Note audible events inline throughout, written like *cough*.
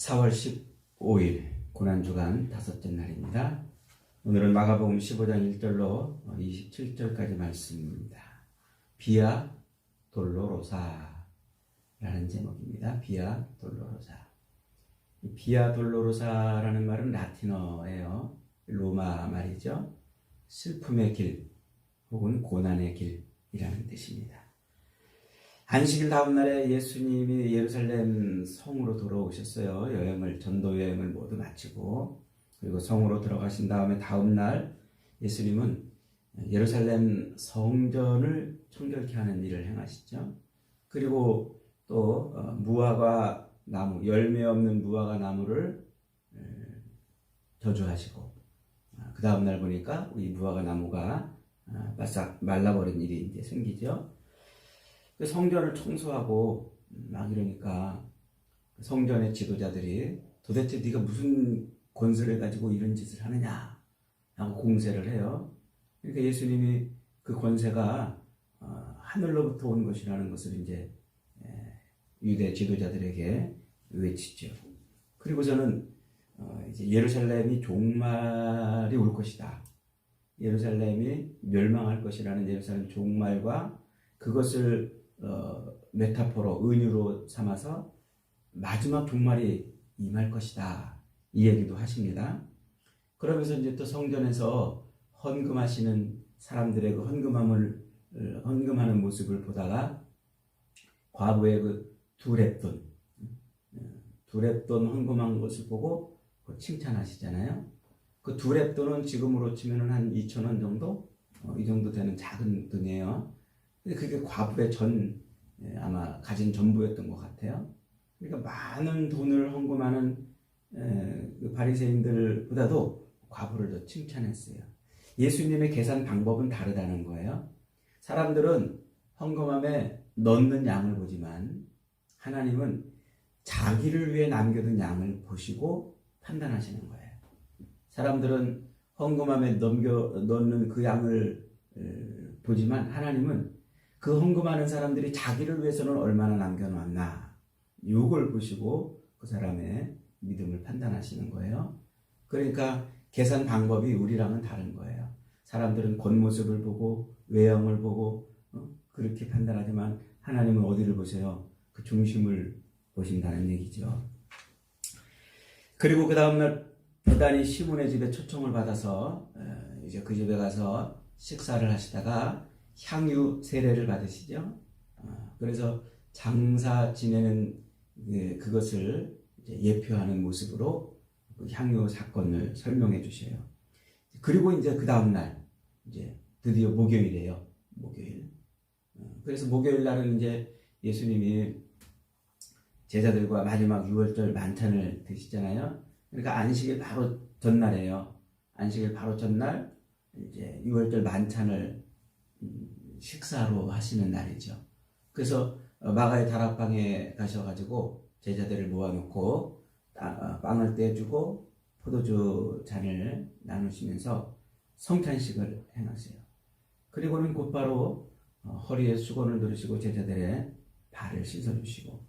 4월 15일 고난주간 다섯째 날입니다. 오늘은 마가복음 15장 1절로 27절까지 말씀입니다. 비아 돌로로사라는 제목입니다. 비아 돌로로사. 이 비아 돌로로사라는 말은 라틴어예요. 로마 말이죠. 슬픔의 길 혹은 고난의 길이라는 뜻입니다. 안식일 다음 날에 예수님이 예루살렘 성으로 돌아오셨어요. 여행을 전도 여행을 모두 마치고 그리고 성으로 들어가신 다음에 다음 날 예수님은 예루살렘 성전을 청결케 하는 일을 행하시죠. 그리고 또 어, 무화과 나무 열매 없는 무화과 나무를 에, 저주하시고 그 다음 날 보니까 이 무화과 나무가 아, 바싹 말라버린 일이 이제 생기죠. 그 성전을 청소하고 막 이러니까 그 성전의 지도자들이 도대체 네가 무슨 권세를 가지고 이런 짓을 하느냐 하고 공세를 해요. 그러니까 예수님이 그 권세가 어, 하늘로부터 온 것이라는 것을 이제 유대 지도자들에게 외치죠. 그리고 저는 어, 이제 예루살렘이 종말이 올 것이다. 예루살렘이 멸망할 것이라는 예루살렘 종말과 그것을 어, 메타포로 은유로 삼아서 마지막 종말이 임할 것이다. 이 얘기도 하십니다. 그러면서 이제 또 성전에서 헌금하시는 사람들의 그 헌금함을 어, 헌금하는 모습을 보다가 과부의 그 두랩돈 두랩돈 헌금한 것을 보고 그 칭찬하시잖아요. 그 두랩돈은 지금으로 치면은 한 2천 원 정도 어, 이 정도 되는 작은 돈이에요. 근데 그게 과부의 전 예, 아마 가진 전부였던 것 같아요. 그러니까 많은 돈을 헌금하는 에, 그 바리새인들보다도 과부를 더 칭찬했어요. 예수님의 계산 방법은 다르다는 거예요. 사람들은 헌금함에 넣는 양을 보지만 하나님은 자기를 위해 남겨둔 양을 보시고 판단하시는 거예요. 사람들은 헌금함에 넘겨 넣는 그 양을 에, 보지만 하나님은 그 헌금하는 사람들이 자기를 위해서는 얼마나 남겨놨나 이걸 보시고 그 사람의 믿음을 판단하시는 거예요. 그러니까 계산 방법이 우리랑은 다른 거예요. 사람들은 겉모습을 보고 외형을 보고 어? 그렇게 판단하지만 하나님은 어디를 보세요? 그 중심을 보신다는 얘기죠. 그리고 그 다음날 부단히 시몬의 집에 초청을 받아서 어, 이제 그 집에 가서 식사를 하시다가 향유 세례를 받으시죠. 어, 그래서 장사 지내는 그, 그것을 예표하는 모습으로 그 향유 사건을 설명해 주셔요. 그리고 이제 그 다음 날 이제 드디어 목요일이에요. 목요일. 어, 그래서 목요일 날은 이제 예수님이 제자들과 마지막 6월절 만찬을 드시잖아요. 그러니까 안식일 바로 전날이에요. 안식일 바로 전날 이제 6월절 만찬을 식사로 하시는 날이죠. 그래서 마가의 다락방에 가셔가지고 제자들을 모아놓고 빵을 떼주고 포도주 잔을 나누시면서 성찬식을 행하세요. 그리고는 곧바로 어, 허리에 수건을 두르시고 제자들의 발을 씻어주시고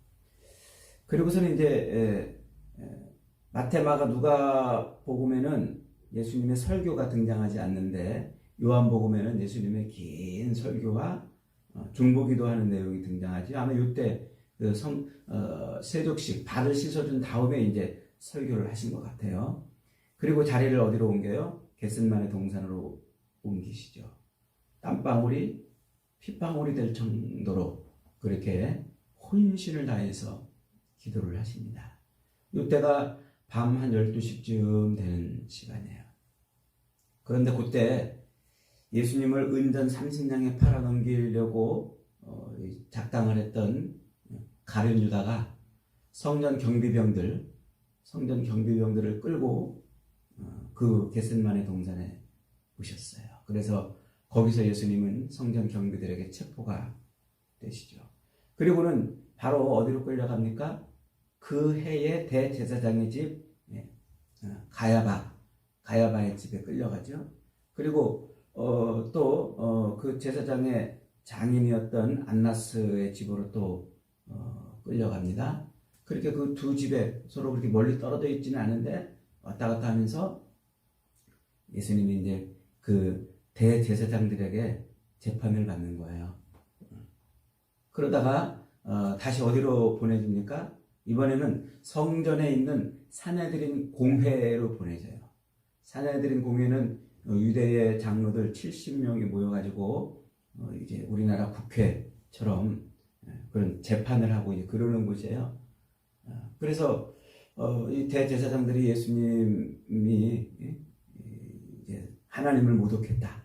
그리고서는 이제 마테마가 누가 복음에는 예수님의 설교가 등장하지 않는데 요한복음에는 예수님의 긴 설교와 어, 중보기도 하는 내용이 등장하지. 아마 이때 그 성, 어, 세족식 발을 씻어준 다음에 이제 설교를 하신 것 같아요. 그리고 자리를 어디로 옮겨요? 게슨만의 동산으로 옮기시죠. 땀방울이 핏방울이 될 정도로 그렇게 혼신을 다해서 기도를 하십니다. 이때가 밤 한 12시쯤 되는 시간이에요. 그런데 그때 예수님을 은전 30냥에 팔아넘기려고 어, 작당을 했던 가룟 유다가 성전 경비병들, 성전 경비병들을 끌고 어, 그 게센만의 동산에 오셨어요. 그래서 거기서 예수님은 성전 경비들에게 체포가 되시죠. 그리고는 바로 어디로 끌려갑니까? 그 해의 대제사장의 집 예, 어, 가야바, 가야바의 집에 끌려가죠. 그리고 어, 또, 어, 그 제사장의 장인이었던 안나스의 집으로 또, 어, 끌려갑니다. 그 그렇게 그 두 집에 서로 그렇게 멀리 떨어져 있지는 않은데 왔다 갔다 하면서 예수님이 이제 그 대제사장들에게 재판을 받는 거예요. 그러다가 어, 다시 어디로 보내줍니까? 이번에는 성전에 있는 사내들인 공회로 보내져요. 사내들인 공회는 어, 유대의 장로들 70명이 모여가지고 어, 이제 우리나라 국회처럼 예, 그런 재판을 하고 이제 그러는 곳이에요. 어, 그래서 어, 이 대제사장들이 예수님이 예, 이제 하나님을 모독했다.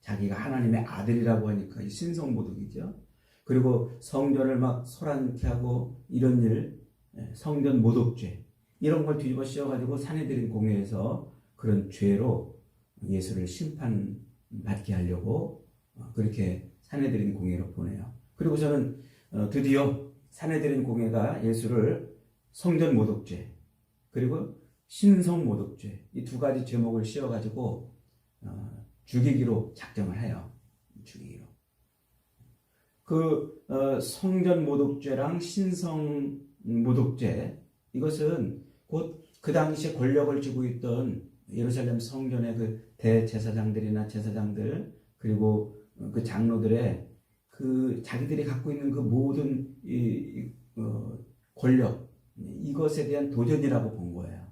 자기가 하나님의 아들이라고 하니까 이 신성 모독이죠. 그리고 성전을 막 소란케 하고 이런 일, 예, 성전 모독죄 이런 걸 뒤집어 씌워가지고 사내들인 공회에서 그런 죄로 예수를 심판받게 하려고 어, 그렇게 사내들인 공회로 보내요. 그리고 저는 어, 드디어 사내들인 공회가 예수를 성전 모독죄 그리고 신성 모독죄 이 두 가지 제목을 씌워가지고 어, 죽이기로 작정을 해요. 죽이기로. 그 어, 성전 모독죄랑 신성 모독죄 이것은 곧 그 당시에 권력을 쥐고 있던 예루살렘 성전의 그 대제사장들이나 제사장들 그리고 그 장로들의 그 자기들이 갖고 있는 그 모든 이, 이, 어, 권력 이것에 대한 도전이라고 본 거예요.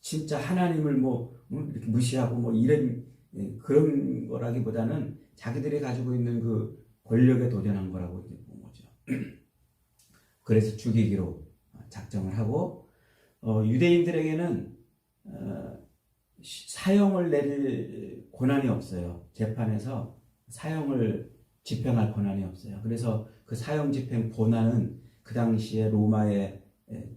진짜 하나님을 뭐 무시하고 뭐 이런 예, 그런 거라기보다는 자기들이 가지고 있는 그 권력에 도전한 거라고 이제 본 거죠. *clears throat* 그래서 죽이기로 작정을 하고 어, 유대인들에게는 어, 사형을 내릴 권한이 없어요. 재판에서 사형을 집행할 권한이 없어요. 그래서 그 사형 집행 권한은 그 당시에 로마의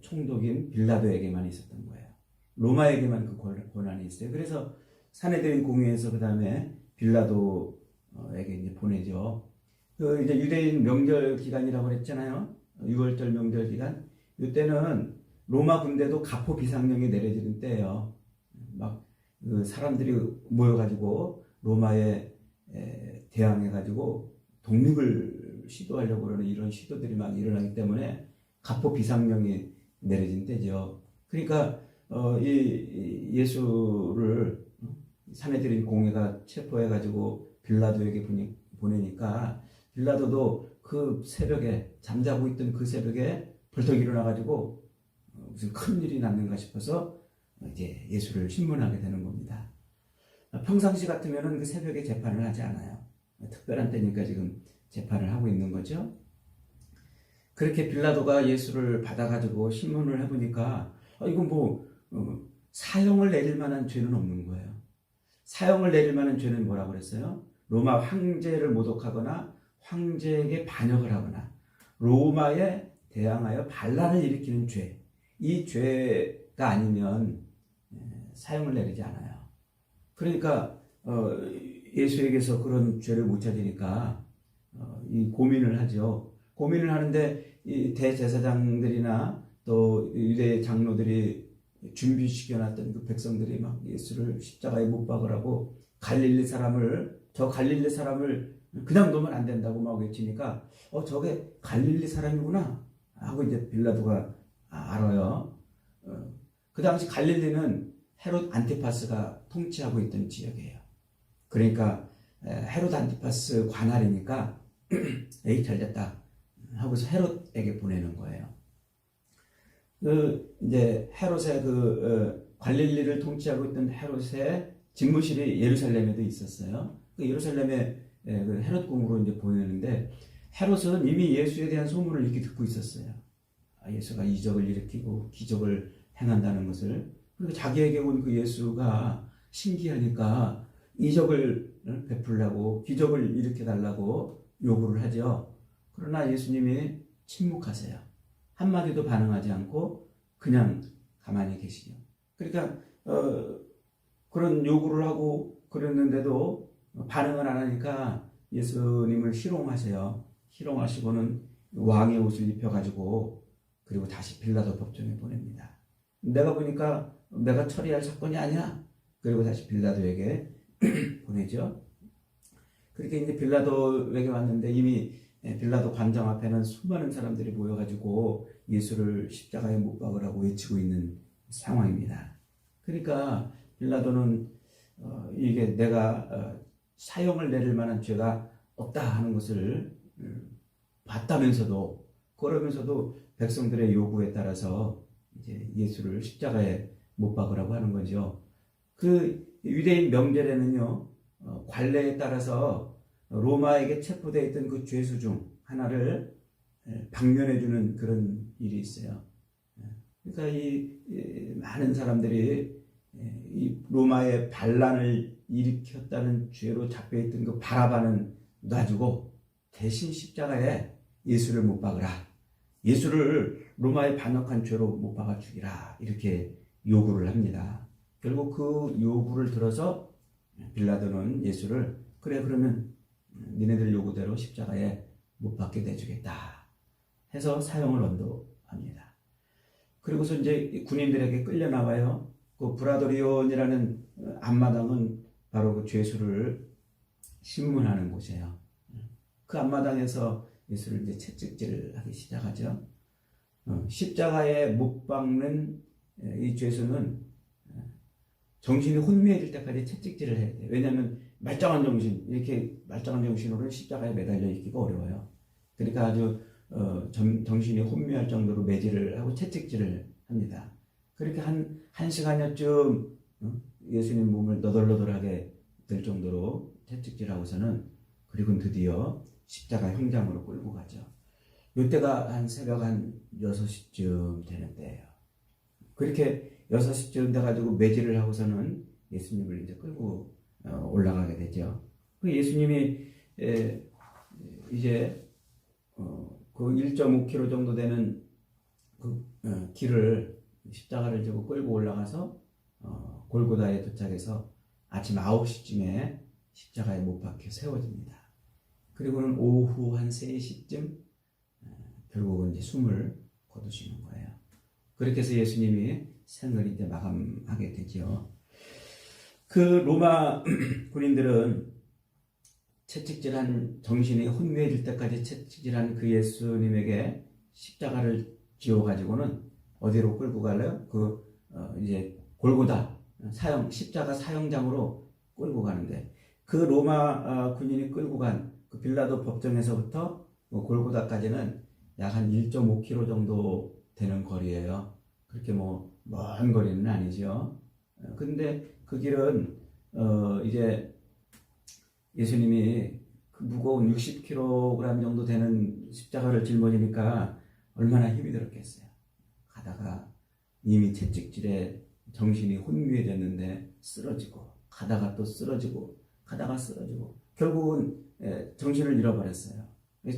총독인 빌라도에게만 있었던 거예요. 로마에게만 그 권한이 있어요. 그래서 사내들인 공회에서 그 다음에 빌라도에게 이제 보내죠. 그 이제 유대인 명절 기간이라고 그랬잖아요. 6월절 명절 기간. 이때는 로마 군대도 가포 비상령이 내려지는 때예요. 막그 사람들이 모여가지고 로마에 대항해가지고 독립을 시도하려고 그러는 이런 시도들이 막 일어나기 때문에 가포 비상령이 내려진 때죠. 그러니까 어, 이 예수를 사내들인 공회가 체포해가지고 빌라도에게 보내니까 빌라도도 그 새벽에 잠자고 있던 그 새벽에 벌떡 일어나가지고 무슨 큰 일이 났는가 싶어서 이제 예수를 신문하게 되는 겁니다. 평상시 같으면은 그 새벽에 재판을 하지 않아요. 특별한 때니까 지금 재판을 하고 있는 거죠. 그렇게 빌라도가 예수를 받아가지고 신문을 해보니까 아, 이건 뭐 어, 사형을 내릴 만한 죄는 없는 거예요. 사형을 내릴 만한 죄는 뭐라고 그랬어요? 로마 황제를 모독하거나 황제에게 반역을 하거나 로마에 대항하여 반란을 일으키는 죄. 이 죄가 아니면 사형을 내리지 않아요. 그러니까 어, 예수에게서 그런 죄를 못 찾으니까 어, 이 고민을 하죠. 고민을 하는데 이 대제사장들이나 또 유대 장로들이 준비시켜놨던 그 백성들이 막 예수를 십자가에 못 박으라고 갈릴리 사람을 저 갈릴리 사람을 그냥 놓으면 안 된다고 막 외치니까 어 저게 갈릴리 사람이구나 하고 이제 빌라도가 알아요. 어, 그 당시 갈릴리는 헤롯 안티파스가 통치하고 있던 지역이에요. 그러니까 헤롯 안티파스 관할이니까 *clears throat* 에이 잘 됐다 하고서 헤롯에게 보내는 거예요. 그 이제 헤롯의 그 어, 갈릴리를 통치하고 있던 헤롯의 집무실이 예루살렘에도 있었어요. 그 예루살렘에 그 헤롯 궁으로 이제 보내는데 헤롯은 이미 예수에 대한 소문을 이렇게 듣고 있었어요. 아, 예수가 이적을 일으키고 기적을 행한다는 것을 그리고 자기에게 온 그 예수가 신기하니까 이적을 베풀라고 기적을 일으켜 달라고 요구를 하죠. 그러나 예수님이 침묵하세요. 한마디도 반응하지 않고 그냥 가만히 계시죠. 그러니까 어, 그런 요구를 하고 그랬는데도 반응을 안 하니까 예수님을 희롱하세요. 희롱하시고는 왕의 옷을 입혀가지고 그리고 다시 빌라도 법정에 보냅니다. 내가 보니까 내가 처리할 사건이 아니야. 그리고 다시 빌라도에게 *clears throat* 보내죠. 그렇게 이제 빌라도에게 왔는데 이미 빌라도 관장 앞에는 수많은 사람들이 모여가지고 예수를 십자가에 못 박으라고 외치고 있는 상황입니다. 그러니까 빌라도는 어, 이게 내가 어, 사형을 내릴 만한 죄가 없다 하는 것을 음, 봤다면서도 그러면서도 백성들의 요구에 따라서 이제 예수를 십자가에 못 박으라고 하는 거죠. 그 유대인 명절에는요 어, 관례에 따라서 로마에게 체포되어 있던 그 죄수 중 하나를 예, 방면해 주는 그런 일이 있어요. 예, 그러니까 이, 이 많은 사람들이 예, 이 로마의 반란을 일으켰다는 죄로 잡혀 있던 그 바라바는 놔주고 대신 십자가에 예수를 못 박으라. 예수를 로마의 반역한 죄로 못 박아 죽이라. 이렇게 요구를 합니다. 결국 그 요구를 들어서 빌라도는 예수를 그래 그러면 니네들 요구대로 십자가에 못 박게 내주겠다 해서 사형을 언도합니다. 그리고서 이제 군인들에게 끌려 나와요. 그 브라도리온이라는 앞마당은 바로 그 죄수를 신문하는 곳이에요. 그 앞마당에서 예수를 이제 채찍질을 하기 시작하죠. 어, 십자가에 못 박는 이 죄수는 정신이 혼미해질 때까지 채찍질을 해야 돼요. 왜냐하면 말짱한 정신, 이렇게 말짱한 정신으로는 십자가에 매달려 있기가 어려워요. 그러니까 아주 어, 정, 정신이 혼미할 정도로 매질을 하고 채찍질을 합니다. 그렇게 한, 한 시간여쯤 어? 예수님 몸을 너덜너덜하게 될 정도로 채찍질하고서는 그리고 드디어 십자가 형장으로 끌고 가죠. 이때가 한 새벽 한 6시쯤 되는 때예요. 그렇게 6시쯤 돼가지고 매질을 하고서는 예수님을 이제 끌고 어, 올라가게 되죠. 그 예수님이 에, 이제 어, 그 1.5km 정도 되는 그 어, 길을 십자가를 지고 끌고 올라가서 어, 골고다에 도착해서 아침 9시쯤에 십자가에 못 박혀 세워집니다. 그리고는 오후 한 3시쯤 어, 결국은 이제 숨을 거두시는 거예요. 그렇게 해서 예수님이 생을 이제 마감하게 되죠. 그 로마 *clears throat* 군인들은 채찍질한 정신이 혼미해질 때까지 채찍질한 그 예수님에게 십자가를 지어 가지고는 어디로 끌고 갈래요? 그 어, 이제 골고다 사형 십자가 사형장으로 끌고 가는데 그 로마 어, 군인이 끌고 간 그 빌라도 법정에서부터 뭐 골고다까지는 약 한 1.5km 정도 되는 거리예요. 그렇게 뭐 먼 거리는 아니죠. 어, 근데 그 길은 어 이제 예수님이 그 무거운 60kg 정도 되는 십자가를 짊어지니까 얼마나 힘이 들었겠어요. 가다가 이미 채찍질에 정신이 혼미해졌는데 쓰러지고 가다가 또 쓰러지고 가다가 쓰러지고 결국은 예, 정신을 잃어버렸어요.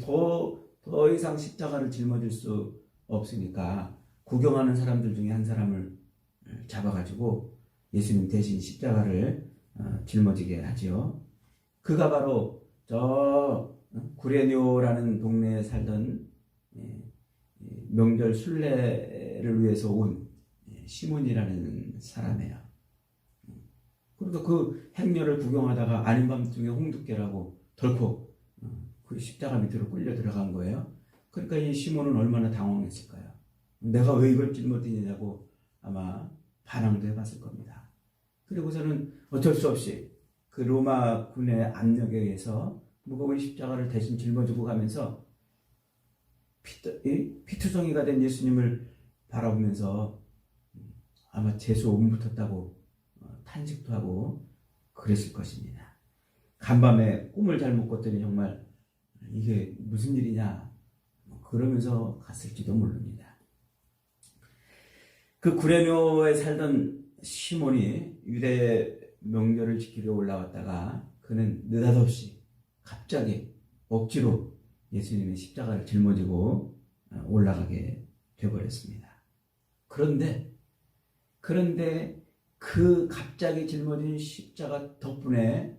더, 더 이상 십자가를 짊어질 수 없으니까 구경하는 사람들 중에 한 사람을 잡아가지고 예수님 대신 십자가를 어, 짊어지게 하지요. 그가 바로 저 구레뇨라는 동네에 살던 예, 명절 순례를 위해서 온 예, 시몬이라는 사람이에요. 그러니까 그 행렬을 구경하다가 아닌 밤중에 홍두깨라고 덜컥 어, 그 십자가 밑으로 끌려 들어간 거예요. 그러니까 이 시몬은 얼마나 당황했을까요? 내가 왜 이걸 짊어지냐고 아마 반항도 해봤을 겁니다. 그리고서는 어쩔 수 없이 그 로마 군의 압력에 의해서 무거운 십자가를 대신 짊어지고 가면서 피투, 피투성이가 된 예수님을 바라보면서 아마 재수 오분 붙었다고 어, 탄식도 하고 그랬을 것입니다. 간밤에 꿈을 잘못 꿨더니 정말 이게 무슨 일이냐 뭐 그러면서 갔을지도 모릅니다. 그 구레뇨에 살던 시몬이 유대 명절을 지키려 올라왔다가 그는 느닷없이 갑자기 억지로 예수님의 십자가를 짊어지고 어, 올라가게 되버렸습니다. 그런데 그런데 그 갑자기 짊어진 십자가 덕분에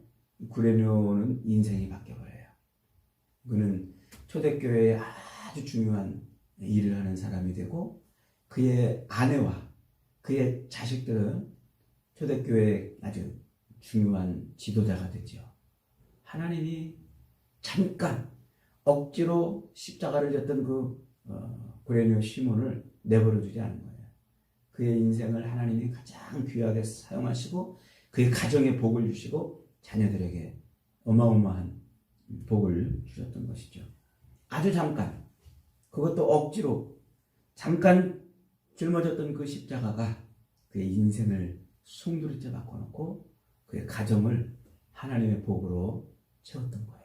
구레뇨는 인생이 바뀌어버려요. 그는 초대교회에 아주 중요한 일을 하는 사람이 되고 그의 아내와 그의 자식들은 초대교회 아주 중요한 지도자가 되죠. 하나님이 잠깐 억지로 십자가를 졌던 그 어, 구레뇨 시몬을 내버려 두지 않은 거예요. 그의 인생을 하나님이 가장 귀하게 사용하시고 그의 가정에 복을 주시고 자녀들에게 어마어마한 복을 주셨던 것이죠. 아주 잠깐 그것도 억지로 잠깐 짊어졌던 그 십자가가 그의 인생을 송두리째 바꿔놓고 그의 가정을 하나님의 복으로 채웠던 거예요.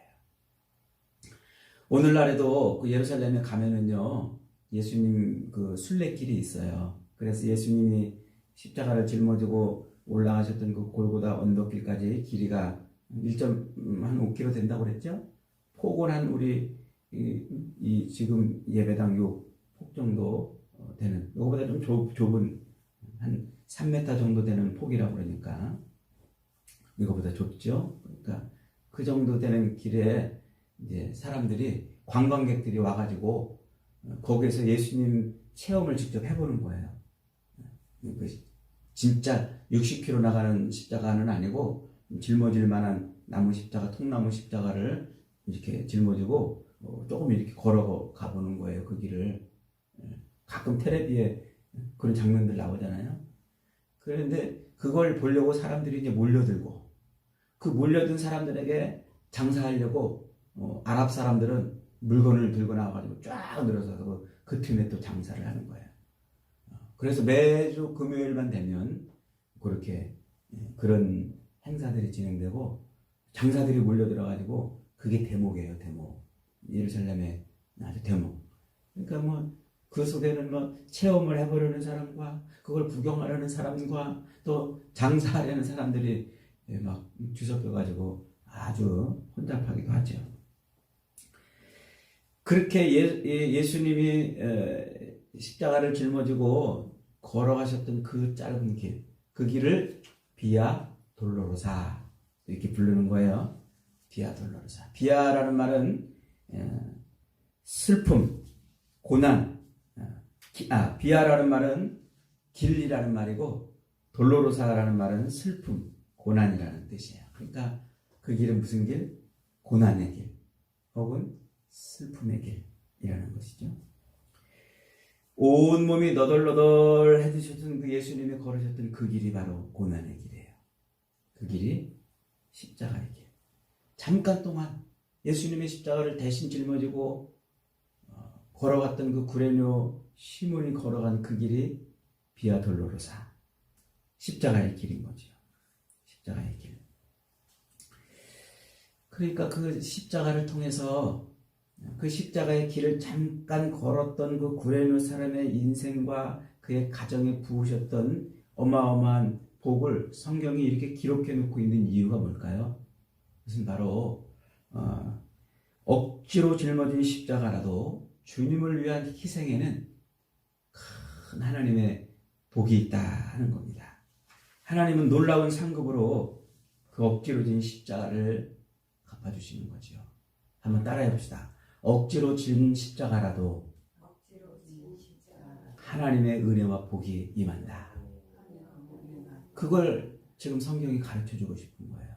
오늘날에도 그 예루살렘에 가면은요 예수님 그 순례길이 있어요. 그래서 예수님이 십자가를 짊어지고 올라가셨던 그 골고다 언덕길까지 길이가 1.5km 된다고 그랬죠? 폭은 한 우리 이, 이 지금 예배당 요 폭 정도 어, 되는 이거보다 좀 좁, 좁은 한 3m 정도 되는 폭이라고 그러니까 이거보다 좁죠. 그러니까 그 정도 되는 길에 이제 사람들이 관광객들이 와가지고 어, 거기에서 예수님 체험을 직접 해보는 거예요. 그 진짜 60km 나가는 십자가는 아니고 짊어질 만한 나무 십자가, 통나무 십자가를 이렇게 짊어지고 어, 조금 이렇게 걸어 가 보는 거예요. 그 길을 예. 가끔 텔레비에 그런 장면들 나오잖아요. 그런데 그걸 보려고 사람들이 이제 몰려들고 그 몰려든 사람들에게 장사하려고 어, 아랍 사람들은 물건을 들고 나와가지고 쫙 늘어서서 그 틈에 또 장사를 하는 거예요. 어, 그래서 매주 금요일만 되면 그렇게 예, 그런 행사들이 진행되고 장사들이 몰려들어가지고 그게 대목이에요, 대목. 예루살렘의 아주 대목. 그러니까 뭐 그 속에는 뭐 체험을 해보려는 사람과 그걸 구경하려는 사람과 또 장사하려는 사람들이 예, 막 뒤섞여가지고 아주 혼잡하기도 하죠. 그렇게 예, 예수님이 십자가를 짊어지고 걸어가셨던 그 짧은 길, 그 길을 비아 돌로로사 이렇게 부르는 거예요. 비아 돌로로사. 비아라는 말은 슬픔, 고난, 아 비아라는 말은 길이라는 말이고 돌로로사라는 말은 슬픔, 고난이라는 뜻이에요. 그러니까 그 길은 무슨 길? 고난의 길, 혹은 슬픔의 길이라는 것이죠. 온 몸이 너덜너덜 해드셨던 그 예수님이 걸으셨던 그 길이 바로 고난의 길이에요. 그 길이 십자가의 길. 잠깐 동안 예수님의 십자가를 대신 짊어지고 어, 걸어갔던 그 구레뇨 시몬이 걸어간 그 길이 비아 돌로로사 십자가의 길인 거죠. 십자가의 길. 그러니까 그 십자가를 통해서 그 십자가의 길을 잠깐 걸었던 그 구레노 사람의 인생과 그의 가정에 부으셨던 어마어마한 복을 성경이 이렇게 기록해 놓고 있는 이유가 뭘까요? 그것은 바로 어, 억지로 짊어진 십자가라도 주님을 위한 희생에는 큰 하나님의 복이 있다 하는 겁니다. 하나님은 놀라운 상급으로 그 억지로 진 십자가를 갚아주시는 거죠. 한번 따라해 봅시다. 억지로 진 십자가라도 하나님의 은혜와 복이 임한다. 그걸 지금 성경이 가르쳐 주고 싶은 거예요.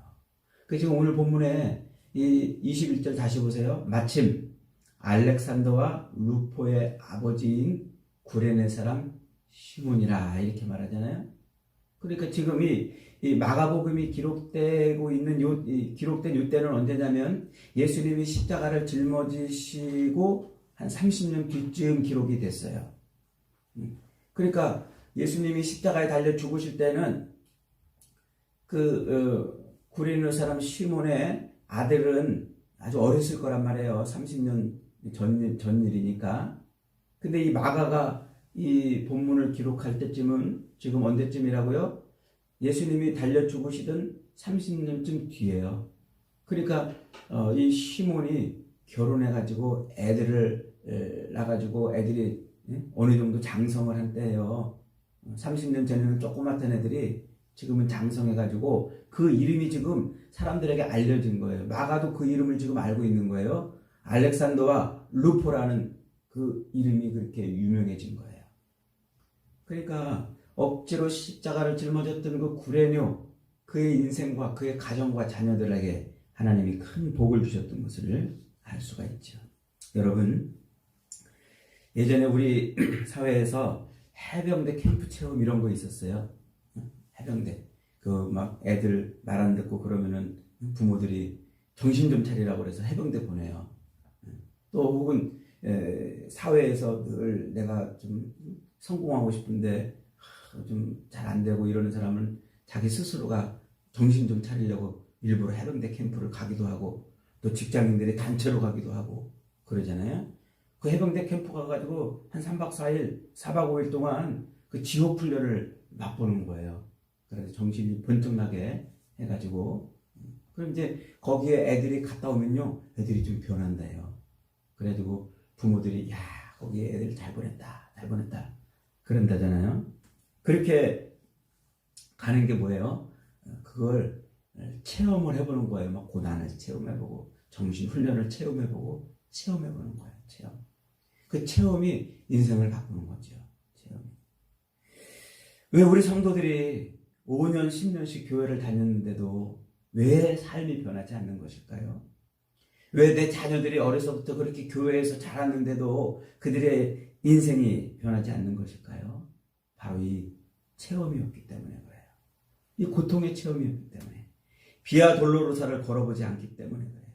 그 지금 오늘 본문에 이 21절 다시 보세요. 마침 알렉산더와 루포의 아버지인 구레네 사람 시몬이라 이렇게 말하잖아요. 그러니까 지금 이, 이 마가복음이 기록되고 있는 요 기록된 요 때는 언제냐면 예수님이 십자가를 짊어지시고 한 30년 뒤쯤 기록이 됐어요. 음. 그러니까 예수님이 십자가에 달려 죽으실 때는 그 어, 구레네 사람 시몬의 아들은 아주 어렸을 거란 말이에요. 30년 전, 전 일이니까. 근데 이 마가가 이 본문을 기록할 때쯤은 지금 언제쯤이라고요? 예수님이 달려 죽으시던 30년쯤 뒤에요. 그러니까 어, 이 시몬이 결혼해가지고 애들을 에, 낳아가지고 애들이 에? 어느 정도 장성을 한 때예요. 30년 전에는 조그맣던 애들이 지금은 장성해가지고 그 이름이 지금 사람들에게 알려진 거예요. 마가도 그 이름을 지금 알고 있는 거예요. 알렉산더와 루포라는 그 이름이 그렇게 유명해진 거예요. 그러니까 억지로 십자가를 짊어졌던 그 구레뇨 그의 인생과 그의 가정과 자녀들에게 하나님이 큰 복을 주셨던 것을 알 수가 있죠. 여러분 예전에 우리 *clears throat* 사회에서 해병대 캠프 체험 이런 거 있었어요. 해병대. 그 막 애들 말 안 듣고 그러면은 부모들이 정신 좀 차리라고 그래서 해병대 보내요. 또 혹은 에, 사회에서 늘 내가 좀 성공하고 싶은데 좀 잘 안 되고 이러는 사람은 자기 스스로가 정신 좀 차리려고 일부러 해병대 캠프를 가기도 하고 또 직장인들이 단체로 가기도 하고 그러잖아요. 그 해병대 캠프 가가지고 한 3박 4일, 4박 5일 동안 그 지옥 훈련을 맛보는 거예요. 그래서 정신이 번쩍 나게 해가지고 그럼 이제 거기에 애들이 갔다 오면요 애들이 좀 변한다요. 그래가지고 부모들이 야 거기에 애들 잘 보냈다, 잘 보냈다 그런다잖아요. 그렇게 가는 게 뭐예요? 그걸 체험을 해보는 거예요. 막 고난을 체험해보고 정신 훈련을 체험해보고 체험해보는 거예요. 체험. 그 체험이 인생을 바꾸는 거죠. 체험이. 왜 우리 성도들이 5년, 10년씩 교회를 다녔는데도 왜 삶이 변하지 않는 것일까요? 왜 내 자녀들이 어려서부터 그렇게 교회에서 자랐는데도 그들의 인생이 변하지 않는 것일까요? 바로 이 체험이 없기 때문에 그래요. 이 고통의 체험이 없기 때문에. 비아 돌로로사를 걸어보지 않기 때문에 그래요.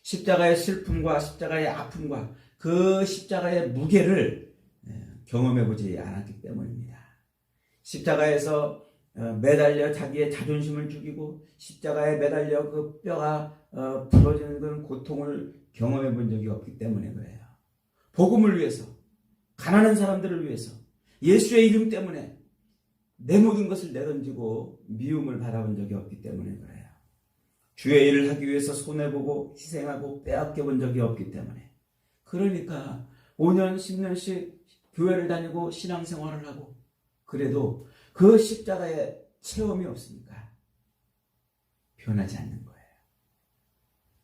십자가의 슬픔과 십자가의 아픔과 그 십자가의 무게를 예, 경험해보지 않았기 때문입니다. 십자가에서 어, 매달려 자기의 자존심을 죽이고 십자가에 매달려 그 뼈가 어, 부러지는 그런 고통을 경험해 본 적이 없기 때문에 그래요. 복음을 위해서, 가난한 사람들을 위해서, 예수의 이름 때문에 내 모든 것을 내던지고 미움을 받아본 적이 없기 때문에 그래요. 주의 일을 하기 위해서 손해보고 희생하고 빼앗겨 본 적이 없기 때문에. 그러니까 5년, 10년씩 교회를 다니고 신앙생활을 하고 그래도 그 십자가의 체험이 없으니까 변하지 않는 거예요.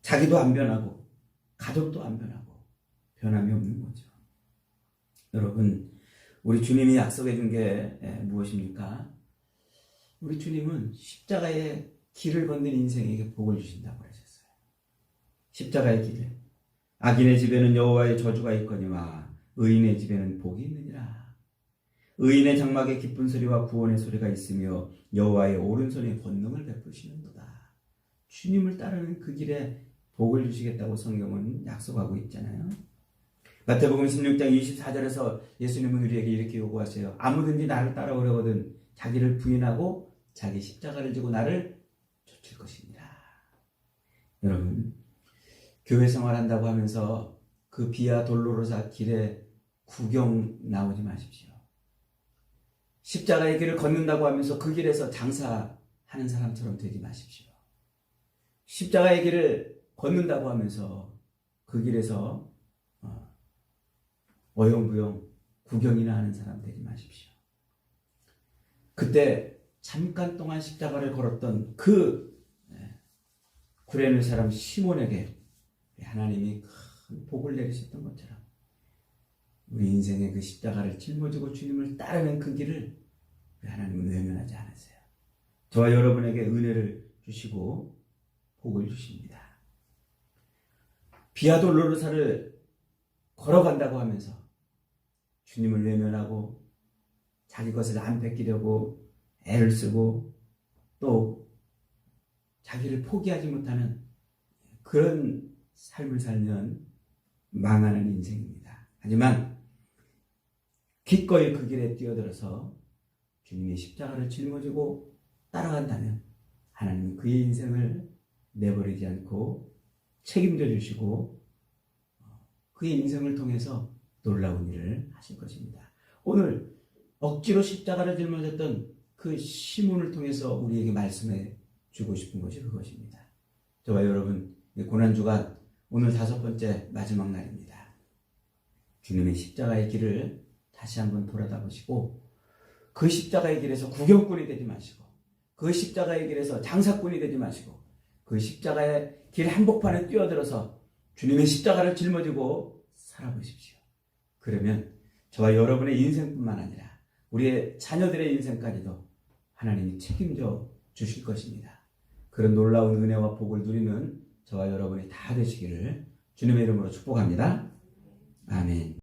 자기도 안 변하고 가족도 안 변하고 변함이 없는 거죠. 여러분, 우리 주님이 약속해 준 게 무엇입니까? 우리 주님은 십자가의 길을 걷는 인생에게 복을 주신다고 하셨어요. 십자가의 길. 악인의 집에는 여호와의 저주가 있거니와 의인의 집에는 복이 있느니라. 의인의 장막에 기쁜 소리와 구원의 소리가 있으며 여호와의 오른손에 권능을 베푸시는도다. 주님을 따르는 그 길에 복을 주시겠다고 성경은 약속하고 있잖아요. 마태복음 16장 24절에서 예수님은 우리에게 이렇게 요구하세요. 아무든지 나를 따라오려거든 자기를 부인하고 자기 십자가를 지고 나를 쫓을 것입니다. 여러분, 교회 생활한다고 하면서 그 비아 돌로로사 길에 구경 나오지 마십시오. 십자가의 길을 걷는다고 하면서 그 길에서 장사하는 사람처럼 되지 마십시오. 십자가의 길을 걷는다고 하면서 그 길에서 어, 어영부영 구경이나 하는 사람 되지 마십시오. 그때 잠깐 동안 십자가를 걸었던 그 구레네 사람 시몬에게 하나님이 큰 복을 내리셨던 것처럼 우리 인생의 그 십자가를 짊어지고 주님을 따르는 그 길을 하나님은 외면하지 않으세요. 저와 여러분에게 은혜를 주시고 복을 주십니다. 비아돌로르사를 걸어간다고 하면서 주님을 외면하고 자기 것을 안 뺏기려고 애를 쓰고 또 자기를 포기하지 못하는 그런 삶을 살면 망하는 인생입니다. 하지만 기꺼이 그 길에 뛰어들어서 주님의 십자가를 짊어지고 따라간다면 하나님은 그의 인생을 내버리지 않고 책임져 주시고 그의 인생을 통해서 놀라운 일을 하실 것입니다. 오늘 억지로 십자가를 짊어졌던 그 시문을 통해서 우리에게 말씀해 주고 싶은 것이 그것입니다. 저와 여러분, 고난주간 오늘 다섯 번째 마지막 날입니다. 주님의 십자가의 길을 다시 한번 돌아다 보시고 그 십자가의 길에서 구경꾼이 되지 마시고 그 십자가의 길에서 장사꾼이 되지 마시고 그 십자가의 길 한복판에 뛰어들어서 주님의 십자가를 짊어지고 살아보십시오. 그러면 저와 여러분의 인생뿐만 아니라 우리의 자녀들의 인생까지도 하나님이 책임져 주실 것입니다. 그런 놀라운 은혜와 복을 누리는 저와 여러분이 다 되시기를 주님의 이름으로 축복합니다. 아멘.